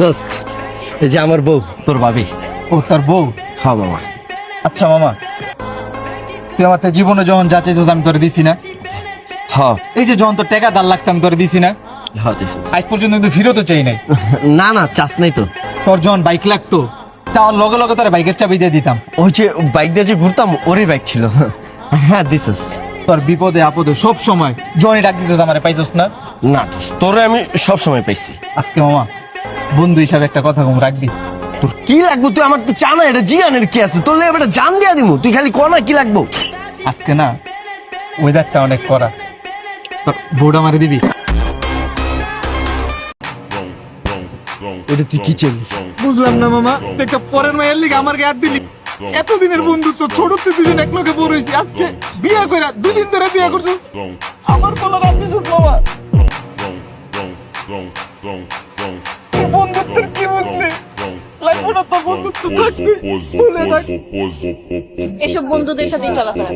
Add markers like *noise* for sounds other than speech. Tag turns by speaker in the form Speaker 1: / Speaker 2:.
Speaker 1: দোস্ত এই যে আমার বউ তোর ভাবি।
Speaker 2: ও তার বউ?
Speaker 1: হ্যাঁ মামা।
Speaker 2: আচ্ছা মামা। তুই আমার তো জীবনে যখন যা চাইছিস আমি তোরে দিছি না।
Speaker 1: হ্যাঁ।
Speaker 2: এই যে যখন তোর টাকা দাল লাগতো আমি তোরে দিছি না।
Speaker 1: হ্যাঁ দিস
Speaker 2: আজ পর্যন্ত কিন্তু ফিরতও চাই নাই। *laughs*
Speaker 1: না না চাস নাই তো।
Speaker 2: তোর যখন বাইক লাগতো চাওয়ার লগে লগে তোর বাইকের চাবি দিয়ে দিতাম।
Speaker 1: ওই যে বাইক দিয়ে যে ঘুরতাম ওরই বাইক ছিল। *laughs* হ্যাঁ দিছিস।
Speaker 2: তোর বিপদে আপদে সব সময় জনি ডাক দিছিস আমারে পাইছস না?
Speaker 1: না তোরে আমি সব সময় পাইছি।
Speaker 2: আজকে মামা বন্ধু হিসাবে একটা কথা কম রাখবি।
Speaker 1: তোর কি লাগবো? তুই আমার তো জানা এটা জিয়ানের কি আছে। তোর লেগে এটা জান দিয়া দিমু। তুই খালি কনা কি লাগবো?
Speaker 2: আজকে না ওয়েদারটা অনেক করা তোর বউটা মারি দিবি?
Speaker 1: এটা তুই কি চাইলি?
Speaker 2: বুঝলাম না মামা। দেখা পরের মায়ের লিগে আমার গায়ে দিলি। এতদিনের বন্ধুত্ব ছোট থেকে দুজন এক লোকে বড় হইছি আজকে বিয়ে করে দুদিন ধরে বিয়ে করছিস? আমার বলা রাত দিছিস মামা। বন্ধুত্বের কি বুঝলি বন্ধুত্ব থাকবে
Speaker 3: এসব বন্ধুদের সাথে চলাফেরা।